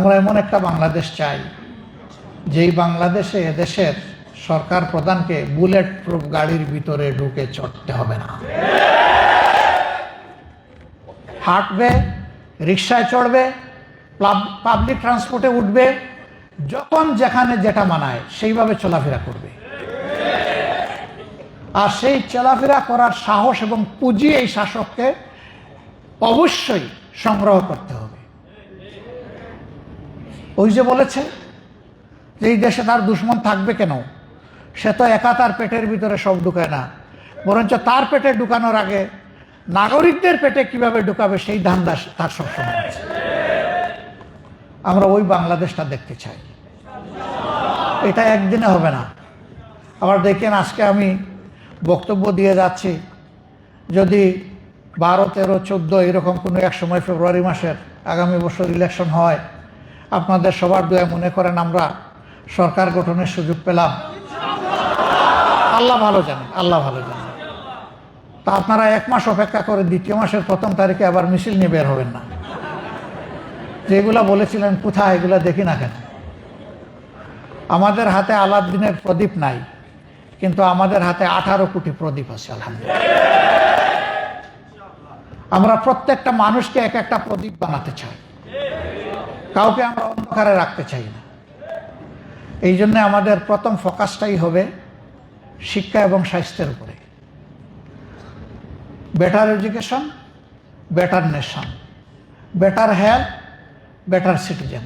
আমরা এমন একটা বাংলাদেশ চাই, যেই বাংলাদেশে এদেশের সরকার প্রধানকে বুলেট প্রুফ গাড়ির ভিতরে ঢুকে চড়তে হবে না। হাঁটবে, রিক্সায় চড়বে পাবলিক ট্রান্সপোর্টে উঠবে, যখন যেখানে যেটা মানায় সেইভাবে চলাফেরা করবে। আর সেই চলাফেরা করার সাহস এবং পুঁজি এই শাসককে অবশ্যই সংগ্রহ করতে হবে। ওই যে বলেছে যে এই দেশে তার দুশ্মন থাকবে কেন? সে তো একা তার পেটের ভিতরে সব ঢুকায় না। বরঞ্চ তার পেটে ঢুকানোর আগে নাগরিকদের পেটে কীভাবে ঢুকাবে সেই ধান্দা তার সবসময় আমরা ওই বাংলাদেশটা দেখতে চাই। এটা একদিনে হবে না। আবার দেখেন আজকে আমি বক্তব্য দিয়ে যাচ্ছি। যদি বারো, তেরো, চোদ্দ এরকম কোনো এক সময় ফেব্রুয়ারি মাসের আগামী বছর ইলেকশন হয় আপনাদের সবার দয়া মনে করেন আমরা সরকার গঠনের সুযোগ পেলাম। আল্লাহ ভালো জানেন, আল্লাহ ভালো জানেন। তা আপনারা এক মাস অপেক্ষা করে দ্বিতীয় মাসের প্রথম তারিখে আবার মিছিল নিয়ে বের হবেন না। যেগুলা বলেছিলেন, কোথায় এগুলা দেখি না কেন? আমাদের হাতে আলাদিনের প্রদীপ নাই, কিন্তু আমাদের হাতে আঠারো কোটি প্রদীপ আছে, আলহামদুলিল্লাহ। আমরা প্রত্যেকটা মানুষকে এক একটা প্রদীপ বানাতে চাই। কাউকে আমরা অন্ধকারে রাখতে চাই না। এই জন্যে আমাদের প্রথম ফোকাসটাই হবে শিক্ষা এবং স্বাস্থ্যের উপরে। Better education better nation better health better citizen